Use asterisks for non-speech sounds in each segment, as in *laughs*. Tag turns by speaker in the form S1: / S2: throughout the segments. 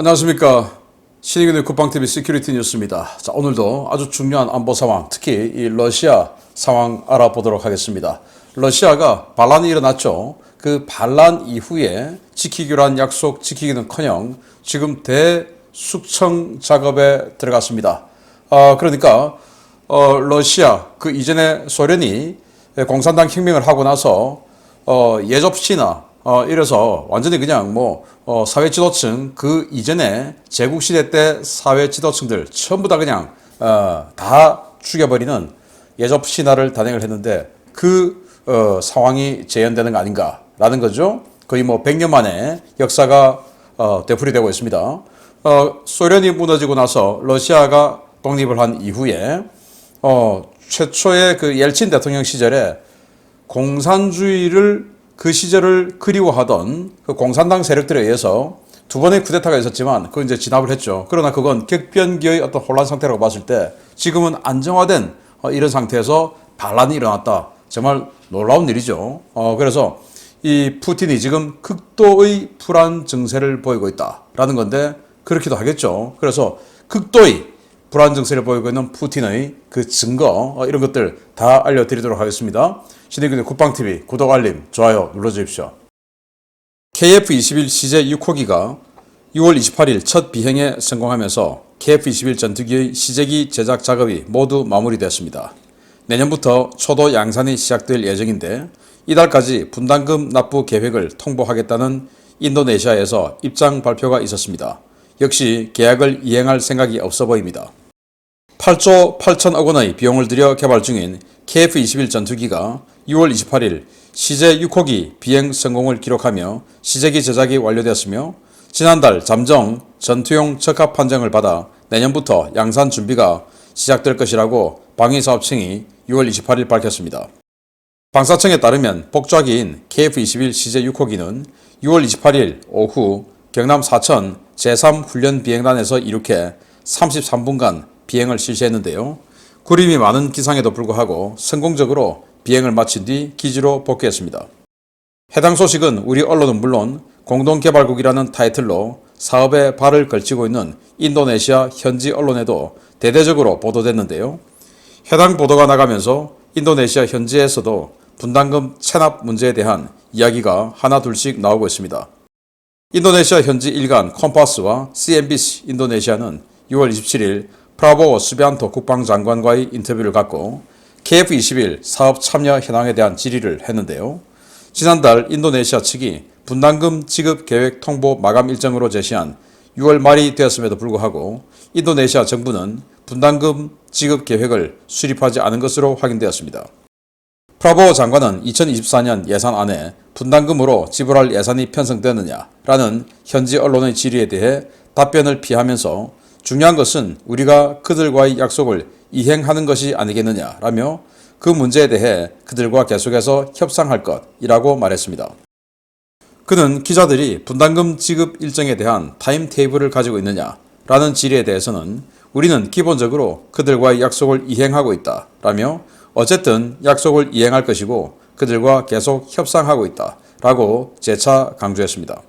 S1: 안녕하십니까. 신의균의 국방TV 시큐리티 뉴스입니다. 자, 오늘도 아주 중요한 안보 상황, 특히 이 러시아 상황 알아보도록 하겠습니다. 러시아가 반란이 일어났죠. 그 반란 이후에 지키기로 한 약속 지키기는 커녕 지금 대숙청 작업에 들어갔습니다. 아, 그러니까, 어, 러시아, 그 이전에 소련이 공산당 혁명을 하고 나서 어, 예접시나 어, 이래서 완전히 그냥 뭐 어, 사회 지도층 그 이전에 제국 시대 때 사회 지도층들 전부 다 그냥 어, 다 죽여버리는 예접 신화를 단행을 했는데 그 어, 상황이 재현되는 거 아닌가라는 거죠. 거의 뭐 100년 만에 역사가 어, 되풀이되고 있습니다. 어, 소련이 무너지고 나서 러시아가 독립을 한 이후에 어, 최초의 그 옐친 대통령 시절에 공산주의를 그 시절을 그리워하던 그 공산당 세력들에 의해서 두 번의 쿠데타가 있었지만 그건 이제 진압을 했죠. 그러나 그건 격변기의 어떤 혼란 상태라고 봤을 때 지금은 안정화된 어, 이런 상태에서 반란이 일어났다. 정말 놀라운 일이죠. 어, 그래서 이 푸틴이 지금 극도의 불안 증세를 보이고 있다라는 건데 그렇기도 하겠죠. 그래서 극도의 불안 증세를 보이고 있는 푸틴의 그 증거 어, 이런 것들 다 알려드리도록 하겠습니다. 신의균의 국방TV 구독 알림 좋아요 눌러주십시오. KF-21 CJ 6호기가 6월 28일 첫 비행에 성공하면서 KF-21 전투기의 시제기 제작 작업이 모두 마무리되었습니다. 내년부터 초도 양산이 시작될 예정인데 이달까지 분담금 납부 계획을 통보하겠다는 인도네시아에서 입장 발표가 있었습니다. 역시 계약을 이행할 생각이 없어 보입니다. 8조 8천억 원의 비용을 들여 개발 중인 KF-21 전투기가 6월 28일 시제 6호기 비행 성공을 기록하며 시제기 제작이 완료되었으며 지난달 잠정 전투용 적합 판정을 받아 내년부터 양산 준비가 시작될 것이라고 방위사업청이 6월 28일 밝혔습니다. 방사청에 따르면 복좌기인 KF-21 시제 6호기는 6월 28일 오후 경남 사천 제3훈련 비행단에서 이륙해 33분간 비행을 실시했는데요. 구림이 많은 기상에도 불구하고 성공적으로 비행을 마친 뒤 기지로 복귀했습니다. 해당 소식은 우리 언론은 물론 공동개발국이라는 타이틀로 사업에 발을 걸치고 있는 인도네시아 현지 언론에도 대대적으로 보도됐는데요. 해당 보도가 나가면서 인도네시아 현지에서도 분담금 체납 문제에 대한 이야기가 하나둘씩 나오고 있습니다. 인도네시아 현지 일간 컴파스와 CNBC 인도네시아는 6월 27일 프라보 스비안토 국방장관과의 인터뷰를 갖고 KF-21 사업 참여 현황에 대한 질의를 했는데요. 지난달 인도네시아 측이 분담금 지급 계획 통보 마감 일정으로 제시한 6월 말이 되었음에도 불구하고 인도네시아 정부는 분담금 지급 계획을 수립하지 않은 것으로 확인되었습니다. 프라보 장관은 2024년 예산 안에 분담금으로 지불할 예산이 편성되느냐라는 현지 언론의 질의에 대해 답변을 피하면서 중요한 것은 우리가 그들과의 약속을 이행하는 것이 아니겠느냐라며 그 문제에 대해 그들과 계속해서 협상할 것이라고 말했습니다. 그는 기자들이 분담금 지급 일정에 대한 타임테이블을 가지고 있느냐라는 질의에 대해서는 우리는 기본적으로 그들과의 약속을 이행하고 있다 라며 어쨌든 약속을 이행할 것이고 그들과 계속 협상하고 있다 라고 재차 강조했습니다.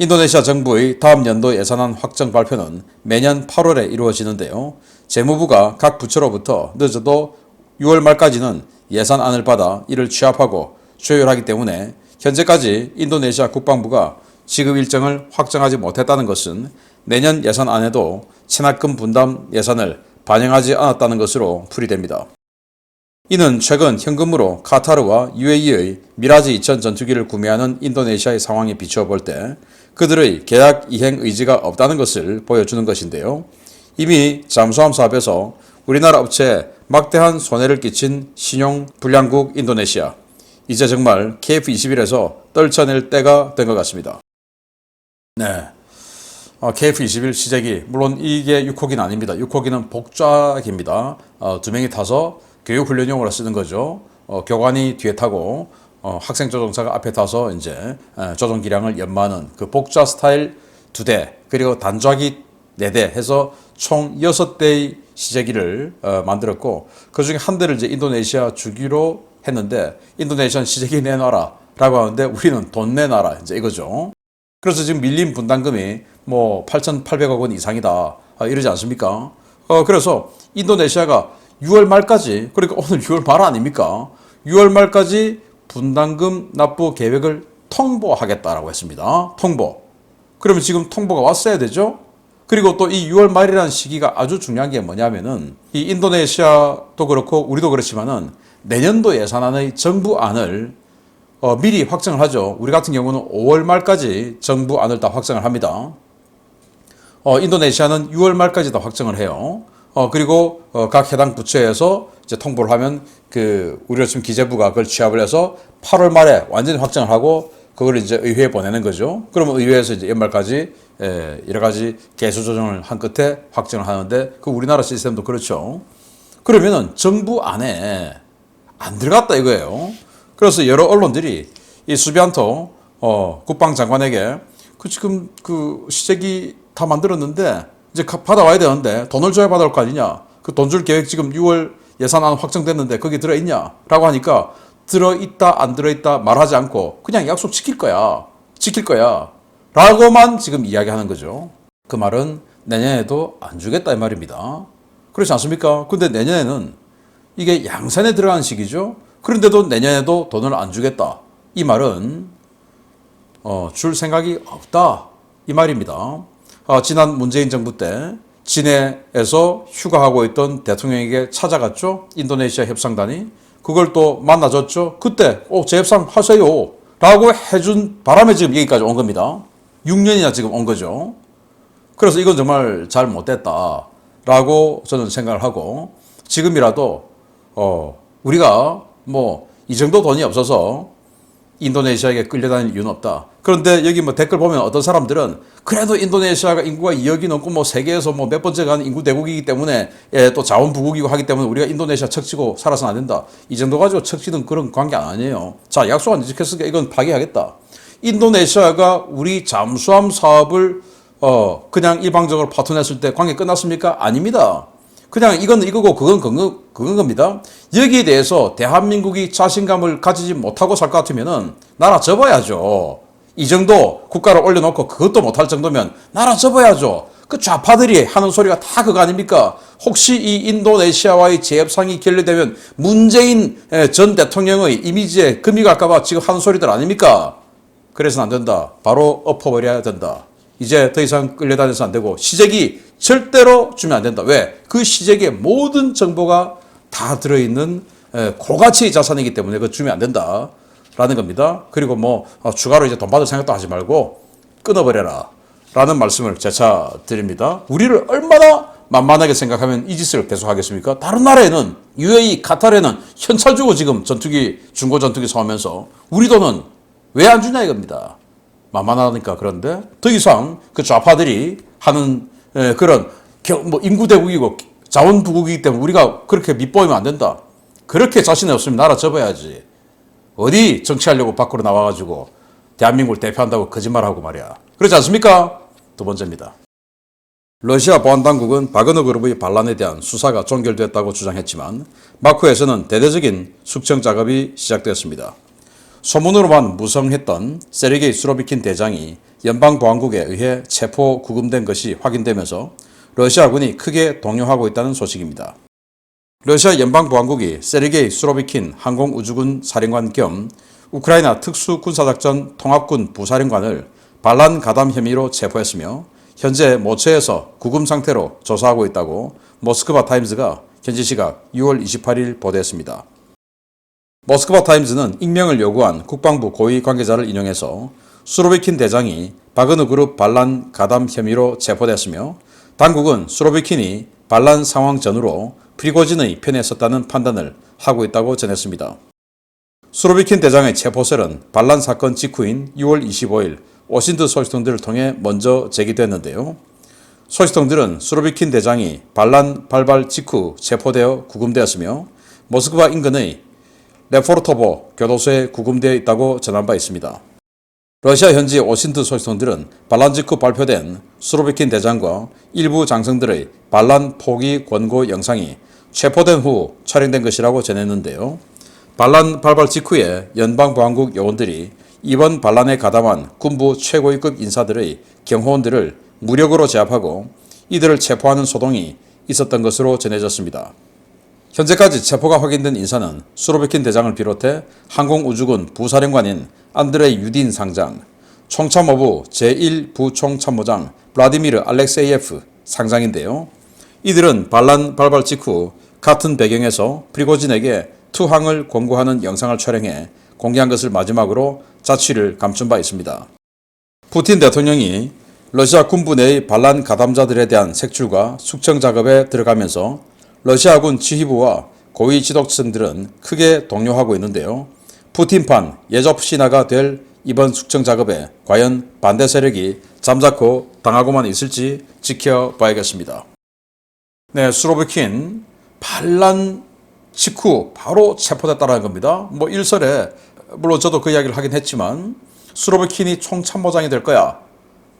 S1: 인도네시아 정부의 다음 연도 예산안 확정 발표는 매년 8월에 이루어지는데요. 재무부가 각 부처로부터 늦어도 6월 말까지는 예산안을 받아 이를 취합하고 조율하기 때문에 현재까지 인도네시아 국방부가 지급 일정을 확정하지 못했다는 것은 내년 예산안에도 체납금 분담 예산을 반영하지 않았다는 것으로 풀이됩니다. 이는 최근 현금으로 카타르와 UAE의 미라지 2000 전투기를 구매하는 인도네시아의 상황에 비추어 볼 때 그들의 계약 이행 의지가 없다는 것을 보여주는 것인데요. 이미 잠수함 사업에서 우리나라 업체에 막대한 손해를 끼친 신용 불량국 인도네시아. 이제 정말 KF-21에서 떨쳐낼 때가 된 것 같습니다. 네. 어, KF-21 시제기 물론 이게 6호기는 아닙니다. 6호기는 복좌기입니다. 어, 두 명이 타서 교육훈련용으로 쓰는 거죠. 어, 교관이 뒤에 타고 어, 학생 조종사가 앞에 타서 이제 에, 조종 기량을 연마하는 그 복좌 스타일 두 대 그리고 단좌기 네 대 해서 총 여섯 대의 시제기를 어, 만들었고 그 중에 한 대를 이제 인도네시아 주기로 했는데 인도네시아는 시제기 내놔라라고 하는데 우리는 돈 내놔라 이제 이거죠. 그래서 지금 밀린 분담금이 뭐 8,800억 원 이상이다. 아, 이러지 않습니까? 어, 그래서 인도네시아가 6월 말까지, 그러니까 오늘 6월 말 아닙니까? 6월 말까지 분담금 납부 계획을 통보하겠다라고 했습니다. 통보. 그러면 지금 통보가 왔어야 되죠? 그리고 또 이 6월 말이라는 시기가 아주 중요한 게 뭐냐면은 이 인도네시아도 그렇고 우리도 그렇지만은 내년도 예산안의 정부안을 어, 미리 확정을 하죠. 우리 같은 경우는 5월 말까지 정부안을 다 확정을 합니다. 어, 인도네시아는 6월 말까지 다 확정을 해요. 어, 그리고 어, 각 해당 부처에서 이제 통보를 하면 그 우리가 지금 기재부가 그걸 취합을 해서 8월 말에 완전히 확정을 하고 그걸 이제 의회에 보내는 거죠. 그러면 의회에서 이제 연말까지 예, 여러 가지 개수 조정을 한 끝에 확정을 하는데 그 우리나라 시스템도 그렇죠. 그러면은 정부 안에 안 들어갔다 이거예요. 그래서 여러 언론들이 이 수비안토 어, 국방장관에게 그 지금 그 시제기 다 만들었는데 이제 가- 받아와야 되는데 돈을 줘야 받아올 거 아니냐. 그 돈 줄 계획 지금 6월 예산안 확정됐는데 거기 들어있냐? 라고 하니까 들어있다 안 들어있다 말하지 않고 그냥 약속 지킬 거야. 지킬 거야. 라고만 지금 이야기하는 거죠. 그 말은 내년에도 안 주겠다 이 말입니다. 그렇지 않습니까? 근데 내년에는 이게 양산에 들어가는 시기죠. 그런데도 내년에도 돈을 안 주겠다. 이 말은 어, 줄 생각이 없다. 이 말입니다. 어, 지난 문재인 정부 때 진해에서 휴가하고 있던 대통령에게 찾아갔죠. 인도네시아 협상단이. 그걸 또 만나줬죠. 그때, 오, 재협상 하세요. 라고 해준 바람에 지금 여기까지 온 겁니다. 6년이나 지금 온 거죠. 그래서 이건 정말 잘 못됐다. 라고 저는 생각을 하고, 지금이라도, 어, 우리가 뭐, 이 정도 돈이 없어서 인도네시아에게 끌려다닐 이유는 없다. 그런데 여기 뭐 댓글 보면 어떤 사람들은 그래도 인도네시아가 인구가 2억이 넘고 뭐 세계에서 뭐 몇 번째 가는 인구 대국이기 때문에 예, 또 자원 부국이고 하기 때문에 우리가 인도네시아 척지고 살아서는 안 된다. 이 정도 가지고 척지는 그런 관계 아니에요. 자, 약속 안 지켰으니까 이건 파기하겠다. 인도네시아가 우리 잠수함 사업을 어, 그냥 일방적으로 파토냈을 때 관계 끝났습니까? 아닙니다. 그냥 이건 이거고 그건 그건, 그건 겁니다. 여기에 대해서 대한민국이 자신감을 가지지 못하고 살 것 같으면은 나라 접어야죠. 이 정도 국가를 올려놓고 그것도 못할 정도면 나라 접어야죠. 그 좌파들이 하는 소리가 다 그거 아닙니까? 혹시 이 인도네시아와의 재협상이 결렬되면 문재인 예, 전 대통령의 이미지에 금이 갈까봐 지금 하는 소리들 아닙니까? 그래서는 안 된다. 바로 엎어버려야 된다. 이제 더 이상 끌려다녀서 안 되고 시제기 절대로 주면 안 된다. 왜? 그 시제기에 모든 정보가 다 들어있는 에, 고가치의 자산이기 때문에 그거 주면 안 된다. 라는 겁니다. 그리고 뭐 어, 추가로 이제 돈 받을 생각도 하지 말고 끊어버려라. 라는 말씀을 재차 드립니다. 우리를 얼마나 만만하게 생각하면 이 짓을 계속 하겠습니까? 다른 나라에는 UAE, 카타르에는 현찰 주고 지금 전투기, 중고 전투기 사오면서 우리 돈은 왜 안 주냐 이겁니다. 만만하니까 그런데 더 이상 그 좌파들이 하는 에, 그런 겨- 뭐 인구 대국이고 자원 부국이기 때문에 우리가 그렇게 밑보이면 안 된다. 그렇게 자신이 없으면 나라 접어야지. 어디 정치하려고 밖으로 나와가지고 대한민국을 대표한다고 거짓말하고 말이야. 그렇지 않습니까? 두 번째입니다. 러시아 보안당국은 바그너 그룹의 반란에 대한 수사가 종결됐다고 주장했지만 마쿠에서는 대대적인 숙청 작업이 시작되었습니다. 소문으로만 무성했던 세르게이 수로비킨 대장이 연방보안국에 의해 체포 구금된 것이 확인되면서 러시아군이 크게 동요하고 있다는 소식입니다. 러시아 연방보안국이 세르게이 수로비킨 항공우주군 사령관 겸 우크라이나 특수군사작전 통합군 부사령관을 반란 가담 혐의로 체포했으며 현재 모처에서 구금 상태로 조사하고 있다고 모스크바 타임즈가 현지 시각 6월 28일 보도했습니다. 모스크바 타임즈는 익명을 요구한 국방부 고위 관계자를 인용해서 수로비킨 대장이 바그너 그룹 반란 가담 혐의로 체포됐으며 당국은 수로비킨이 반란 상황 전후로 프리고진의 편에 섰다는 판단을 하고 있다고 전했습니다. 수로비킨 대장의 체포설은 반란 사건 직후인 6월 25일 오신트 소식통들을 통해 먼저 제기됐는데요. 소식통들은 수로비킨 대장이 반란 발발 직후 체포되어 구금되었으며 모스크바 인근의 레포르토보 교도소에 구금되어 있다고 전한 바 있습니다. 러시아 현지 오신트 소식통들은 반란 직후 발표된 수로비킨 대장과 일부 장성들의 반란 포기 권고 영상이 체포된 후 촬영된 것이라고 전했는데요. 반란 발발 직후에 연방보안국 요원들이 이번 반란에 가담한 군부 최고위급 인사들의 경호원들을 무력으로 제압하고 이들을 체포하는 소동이 있었던 것으로 전해졌습니다. 현재까지 체포가 확인된 인사는 수로비킨 대장을 비롯해 항공우주군 부사령관인 안드레이 유딘 상장, 총참모부 제1부총참모장 블라디미르 알렉세이에프 상장인데요. 이들은 반란 발발 직후 같은 배경에서 프리고진에게 투항을 권고하는 영상을 촬영해 공개한 것을 마지막으로 자취를 감춘 바 있습니다. 푸틴 대통령이 러시아 군부 내의 반란 가담자들에 대한 색출과 숙청 작업에 들어가면서 러시아군 지휘부와 고위 지도층들은 크게 동요하고 있는데요. 푸틴판 예접 신화가 될 이번 숙청 작업에 과연 반대 세력이 잠자코 당하고만 있을지 지켜봐야겠습니다. 네, 수로비킨 반란 직후 바로 체포됐다는 겁니다. 뭐 일설에 물론 저도 그 이야기를 하긴 했지만 수로비킨이 총참모장이 될 거야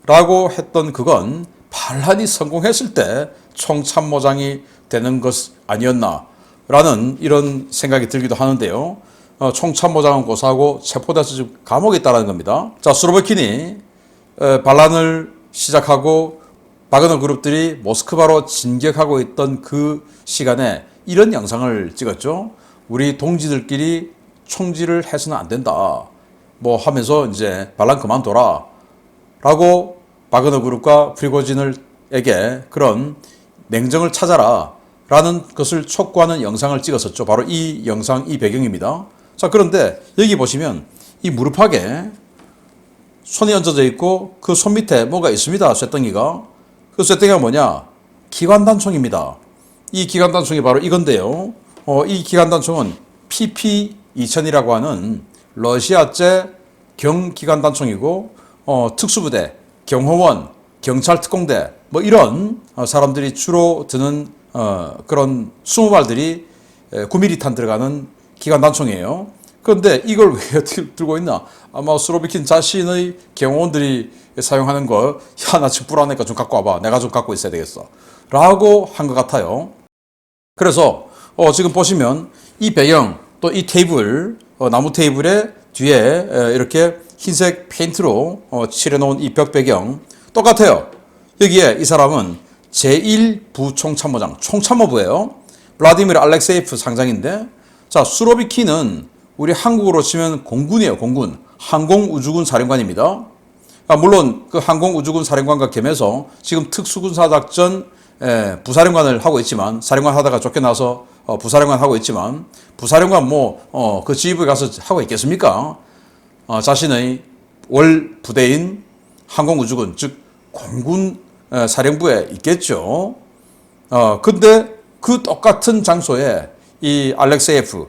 S1: 라고 했던 그건 반란이 성공했을 때 총참모장이 되는 것 아니었나 라는 이런 생각이 들기도 하는데요. 어, 총참모장은 고사하고 체포돼서 지금 감옥에 있다는 겁니다. 자, 수로비킨이 에, 반란을 시작하고 바그너 그룹들이 모스크바로 진격하고 있던 그 시간에 이런 영상을 찍었죠. 우리 동지들끼리 총질을 해서는 안 된다. 뭐 하면서 이제 반란 그만둬라. 라고 바그너 그룹과 프리고진을에게 그런 냉정을 찾아라. 라는 것을 촉구하는 영상을 찍었었죠. 바로 이 영상, 이 배경입니다. 자, 그런데 여기 보시면 이 무릎팍에 손이 얹어져 있고 그 손 밑에 뭐가 있습니다. 쇳덩이가. 그 쇳덩이가 뭐냐? 기관단총입니다. 이 기관단총이 바로 이건데요. 어, 이 기관단총은 PP2000이라고 하는 러시아제 경기관단총이고 어, 특수부대, 경호원, 경찰 특공대 뭐 이런 어, 사람들이 주로 드는 어, 그런 20발들이 9mm 탄 들어가는 기관 단총이에요. 그런데 이걸 왜 *laughs* 들고 있나? 아마 수로비킨 자신의 경호원들이 사용하는 걸, 야, 나 지금 불안하니까 좀 갖고 와봐. 내가 좀 갖고 있어야 되겠어. 라고 한 것 같아요. 그래서, 어, 지금 보시면 이 배경, 또 이 테이블, 어, 나무 테이블에 뒤에 에, 이렇게 흰색 페인트로 어, 칠해놓은 이 벽 배경, 똑같아요. 여기에 이 사람은 제1부총참모장, 총참모부예요. 블라디미르 알렉세이프 상장인데, 자, 수로비키는 우리 한국으로 치면 공군이에요, 공군. 항공우주군 사령관입니다. 아, 물론 그 항공우주군 사령관과 겸해서 지금 특수군사작전 에, 부사령관을 하고 있지만 사령관 하다가 쫓겨나서 어, 부사령관 하고 있지만 부사령관 뭐 어, 그 지휘부에 가서 하고 있겠습니까? 어, 자신의 월 부대인 항공우주군 즉 공군 에, 사령부에 있겠죠. 어 근데 그 똑같은 장소에 이 알렉세예프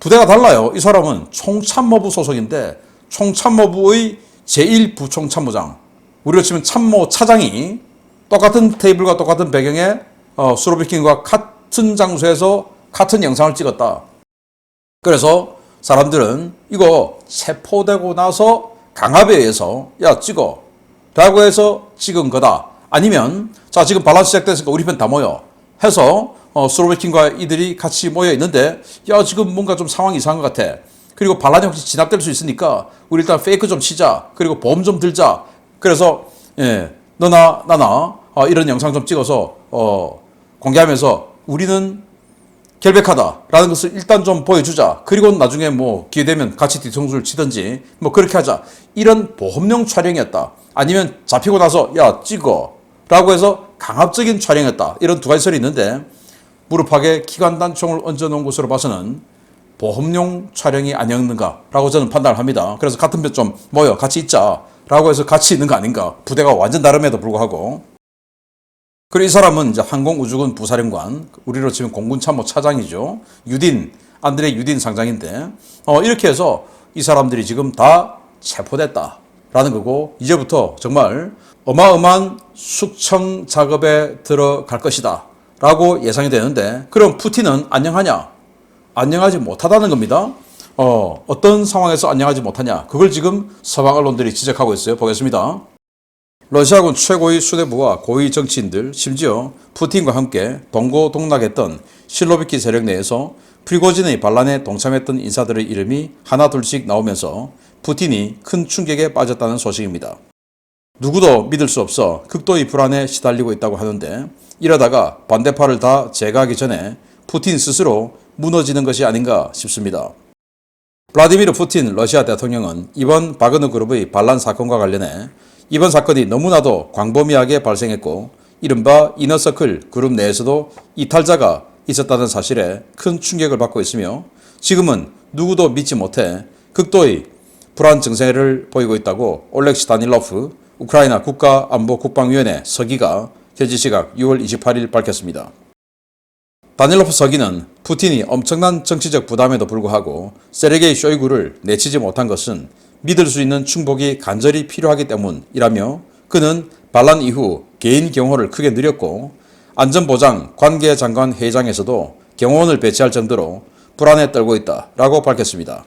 S1: 부대가 달라요. 이 사람은 총참모부 소속인데 총참모부의 제1부총참모장 우리로 치면 참모 차장이 똑같은 테이블과 똑같은 배경에 어, 수로비킨과 같은 장소에서 같은 영상을 찍었다. 그래서 사람들은 이거 체포되고 나서 강압에 의해서 야 찍어 라고 해서 찍은 거다. 아니면 자 지금 반란 시작됐으니까 우리 편 다 모여 해서 어, 스로베킨과 이들이 같이 모여 있는데 야 지금 뭔가 좀 상황이 이상한 것 같아. 그리고 반란이 혹시 진압될 수 있으니까 우리 일단 페이크 좀 치자. 그리고 보험 좀 들자. 그래서 예, 너나 나나 어, 이런 영상 좀 찍어서 어, 공개하면서 우리는 결백하다라는 것을 일단 좀 보여주자. 그리고 나중에 뭐 기회되면 같이 뒤통수를 치든지 뭐 그렇게 하자. 이런 보험용 촬영이었다. 아니면 잡히고 나서 야 찍어 라고 해서 강압적인 촬영이었다. 이런 두 가지 설이 있는데 무릎팍에 기관단총을 얹어놓은 것으로 봐서는 보험용 촬영이 아니었는가라고 저는 판단을 합니다. 그래서 같은 편 좀 모여 같이 있자라고 해서 같이 있는 거 아닌가. 부대가 완전 다름에도 불구하고. 그리고 이 사람은 이제 항공우주군 부사령관, 우리로 치면 공군참모 차장이죠. 유딘, 안드레 유딘 상장인데, 어, 이렇게 해서 이 사람들이 지금 다 체포됐다 라는 거고, 이제부터 정말 어마어마한 숙청 작업에 들어갈 것이다. 라고 예상이 되는데, 그럼 푸틴은 안녕하냐? 안녕하지 못하다는 겁니다. 어, 어떤 상황에서 안녕하지 못하냐? 그걸 지금 서방 언론들이 지적하고 있어요. 보겠습니다. 러시아군 최고위 수뇌부와 고위 정치인들, 심지어 푸틴과 함께 동고동락했던 실로비키 세력 내에서 프리고진의 반란에 동참했던 인사들의 이름이 하나둘씩 나오면서 푸틴이 큰 충격에 빠졌다는 소식입니다. 누구도 믿을 수 없어 극도의 불안에 시달리고 있다고 하는데 이러다가 반대파를 다 제거하기 전에 푸틴 스스로 무너지는 것이 아닌가 싶습니다. 블라디미르 푸틴 러시아 대통령은 이번 바그너 그룹의 반란 사건과 관련해 이번 사건이 너무나도 광범위하게 발생했고 이른바 이너서클 그룹 내에서도 이탈자가 있었다는 사실에 큰 충격을 받고 있으며 지금은 누구도 믿지 못해 극도의 불안 증세를 보이고 있다고 올렉시 다닐로프 우크라이나 국가안보국방위원회 서기가 현지 시각 6월 28일 밝혔습니다. 다닐로프 서기는 푸틴이 엄청난 정치적 부담에도 불구하고 세르게이 쇼이구를 내치지 못한 것은 믿을 수 있는 충복이 간절히 필요하기 때문이라며 그는 반란 이후 개인 경호를 크게 늘렸고 안전보장 관계장관 회의장에서도 경호원을 배치할 정도로 불안에 떨고 있다라고 밝혔습니다.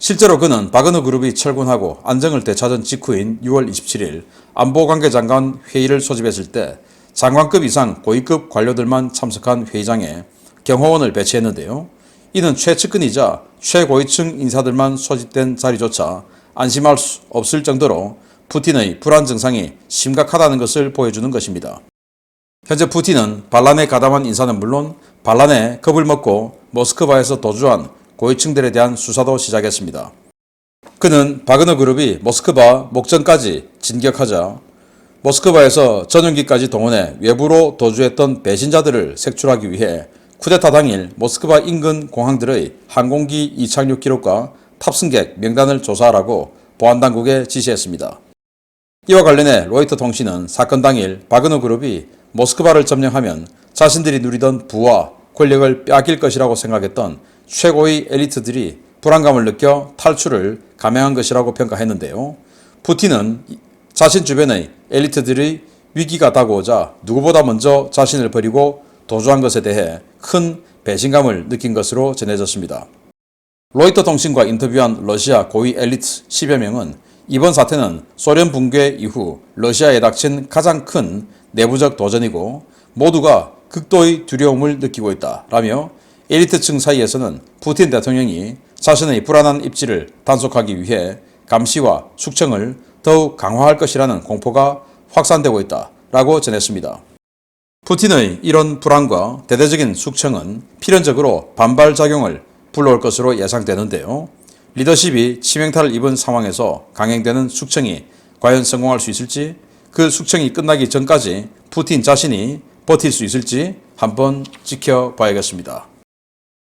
S1: 실제로 그는 바그너 그룹이 철군하고 안정을 되찾은 직후인 6월 27일 안보관계장관 회의를 소집했을 때 장관급 이상 고위급 관료들만 참석한 회의장에 경호원을 배치했는데요. 이는 최측근이자 최고위층 인사들만 소집된 자리조차 안심할 수 없을 정도로 푸틴의 불안 증상이 심각하다는 것을 보여주는 것입니다. 현재 푸틴은 반란에 가담한 인사는 물론 반란에 겁을 먹고 모스크바에서 도주한 고위층들에 대한 수사도 시작했습니다. 그는 바그너 그룹이 모스크바 목전까지 진격하자 모스크바에서 전용기까지 동원해 외부로 도주했던 배신자들을 색출하기 위해 쿠데타 당일 모스크바 인근 공항들의 항공기 이착륙 기록과 탑승객 명단을 조사하라고 보안당국에 지시했습니다. 이와 관련해 로이터 통신은 사건 당일 바그너 그룹이 모스크바를 점령하면 자신들이 누리던 부와 권력을 빼앗길 것이라고 생각했던 최고의 엘리트들이 불안감을 느껴 탈출을 감행한 것이라고 평가했는데요. 푸틴은 자신 주변의 엘리트들이 위기가 다가오자 누구보다 먼저 자신을 버리고 도주한 것에 대해 큰 배신감을 느낀 것으로 전해졌습니다. 로이터 통신과 인터뷰한 러시아 고위 엘리트 10여 명은 이번 사태는 소련 붕괴 이후 러시아에 닥친 가장 큰 내부적 도전이고 모두가 극도의 두려움을 느끼고 있다 라며 엘리트층 사이에서는 푸틴 대통령이 자신의 불안한 입지를 단속하기 위해 감시와 숙청을 더욱 강화할 것이라는 공포가 확산되고 있다 라고 전했습니다. 푸틴의 이런 불안과 대대적인 숙청은 필연적으로 반발 작용을 불러올 것으로 예상되는데요. 리더십이 치명타를 입은 상황에서 강행되는 숙청이 과연 성공할 수 있을지 그 숙청이 끝나기 전까지 푸틴 자신이 버틸 수 있을지 한번 지켜봐야겠습니다.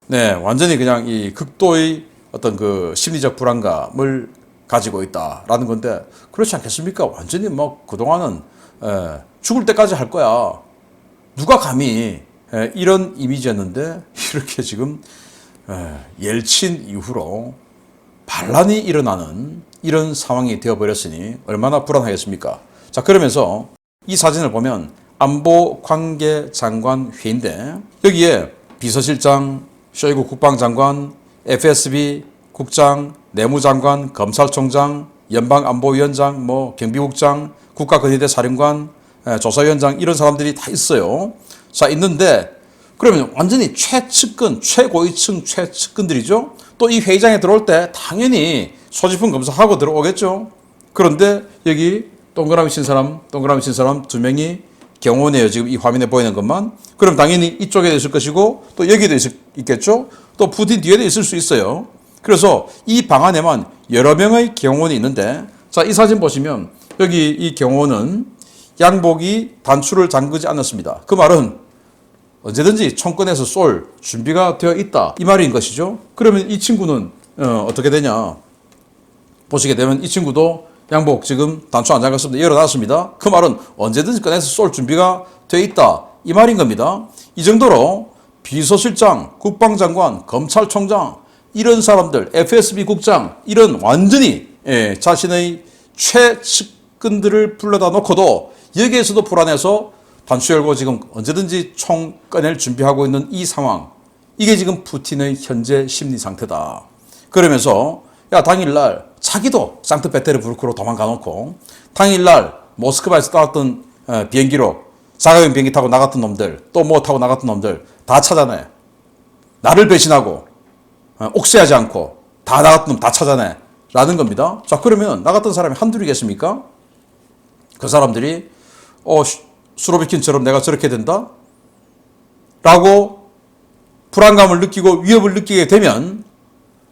S1: 네, 완전히 그냥 이 극도의 어떤 그 심리적 불안감을 가지고 있다라는 건데 그렇지 않겠습니까? 완전히 뭐 그동안은 에, 죽을 때까지 할 거야. 누가 감히 에, 이런 이미지였는데 *laughs* 이렇게 지금 에, 옐친 이후로 반란이 일어나는 이런 상황이 되어버렸으니 얼마나 불안하겠습니까? 자 그러면서 이 사진을 보면 안보 관계 장관 회의인데 여기에 비서실장, 쇼이구 국방장관, FSB 국장, 내무장관, 검찰총장, 연방안보위원장, 뭐 경비국장, 국가근위대 사령관, 조사위원장 이런 사람들이 다 있어요. 자 있는데 그러면 완전히 최측근, 최고위층 최측근들이죠. 또 이 회의장에 들어올 때 당연히 소지품 검사하고 들어오겠죠. 그런데 여기 동그라미 친 사람, 동그라미 친 사람 두 명이 경호네요. 지금 이 화면에 보이는 것만. 그럼 당연히 이쪽에도 있을 것이고 또 여기도 있, 있겠죠. 또 푸틴 뒤에도 있을 수 있어요. 그래서 이 방 안에만 여러 명의 경호원이 있는데 자, 이 사진 보시면 여기 이 경호원은 양복이 단추를 잠그지 않았습니다. 그 말은 언제든지 총권에서 쏠 준비가 되어 있다. 이 말인 것이죠. 그러면 이 친구는 어, 어떻게 되냐? 보시게 되면 이 친구도 양복 지금 단추 안 잠갔습니다. 열어놨습니다. 그 말은 언제든지 꺼내서 쏠 준비가 되어 있다. 이 말인 겁니다. 이 정도로 비서실장, 국방장관, 검찰총장, 이런 사람들, FSB 국장, 이런 완전히 예, 자신의 최측근들을 불러다 놓고도 여기에서도 불안해서 단추 열고 지금 언제든지 총 꺼낼 준비하고 있는 이 상황. 이게 지금 푸틴의 현재 심리 상태다. 그러면서 야 당일날 자기도 상트페테르부르크로 도망가 놓고 당일날 모스크바에서 떠났던 어, 비행기로 자가용 비행기 타고 나갔던 놈들 또 뭐 타고 나갔던 놈들 다 찾아내. 나를 배신하고 어, 옥세하지 않고 다 나갔던 놈 다 찾아내. 라는 겁니다. 자, 그러면 나갔던 사람이 한둘이겠습니까? 그 사람들이 어 슈- 수로비킨처럼 내가 저렇게 된다? 라고 불안감을 느끼고 위협을 느끼게 되면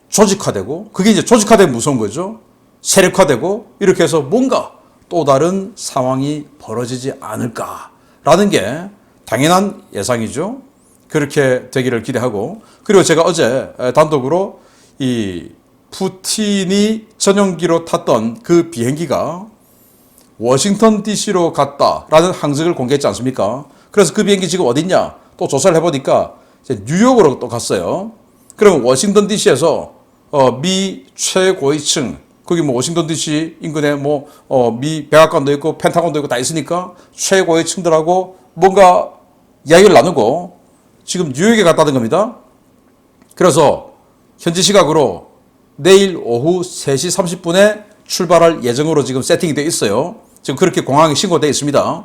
S1: 조직화되고 그게 이제 조직화되면 무서운 거죠. 세력화되고 이렇게 해서 뭔가 또 다른 상황이 벌어지지 않을까라는 게 당연한 예상이죠. 그렇게 되기를 기대하고 그리고 제가 어제 단독으로 이 푸틴이 전용기로 탔던 그 비행기가 워싱턴 DC로 갔다라는 항적을 공개했지 않습니까? 그래서 그 비행기 지금 어딨냐? 또 조사를 해보니까 뉴욕으로 또 갔어요. 그럼 워싱턴 DC에서 어, 미 최고위층 거기 뭐 워싱턴 DC 인근에 뭐 어, 미 백악관도 있고 펜타곤도 있고 다 있으니까 최고위층들하고 뭔가 이야기를 나누고 지금 뉴욕에 갔다는 겁니다. 그래서 현지 시각으로 내일 오후 3시 30분에 출발할 예정으로 지금 세팅이 돼 있어요. 지금 그렇게 공항에 신고돼 있습니다.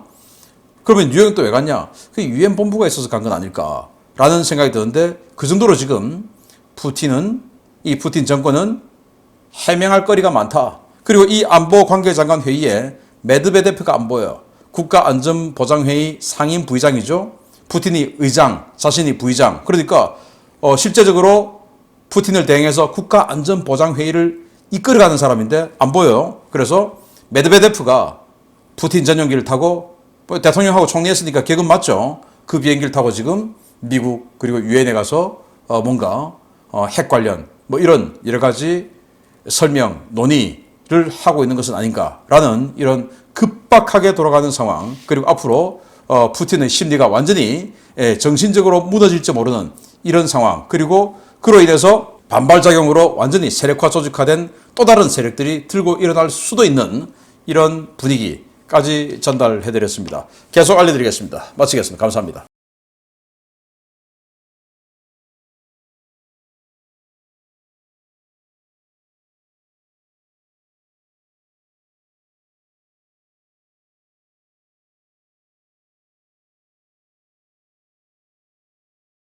S1: 그러면 뉴욕은 또 왜 갔냐? 그 유엔 본부가 있어서 간 건 아닐까라는 생각이 드는데 그 정도로 지금 푸틴은 이 푸틴 정권은 해명할 거리가 많다. 그리고 이 안보 관계장관 회의에 메드베데프가 안 보여. 국가안전보장회의 상임 부의장이죠. 푸틴이 의장, 자신이 부의장. 그러니까 어, 실제적으로 푸틴을 대행해서 국가안전보장회의를 이끌어가는 사람인데 안 보여요. 그래서 메드베데프가 푸틴 전용기를 타고 뭐 대통령하고 총리했으니까 계급 맞죠. 그 비행기를 타고 지금 미국 그리고 유엔에 가서 어, 뭔가 어, 핵 관련 뭐 이런 여러 가지 설명 논의를 하고 있는 것은 아닌가라는 이런 급박하게 돌아가는 상황 그리고 앞으로 어, 푸틴의 심리가 완전히 예, 정신적으로 무너질지 모르는 이런 상황 그리고 그로 인해서 반발작용으로 완전히 세력화 조직화된 또 다른 세력들이 들고 일어날 수도 있는 이런 분위기까지 전달해드렸습니다. 계속 알려드리겠습니다. 마치겠습니다. 감사합니다.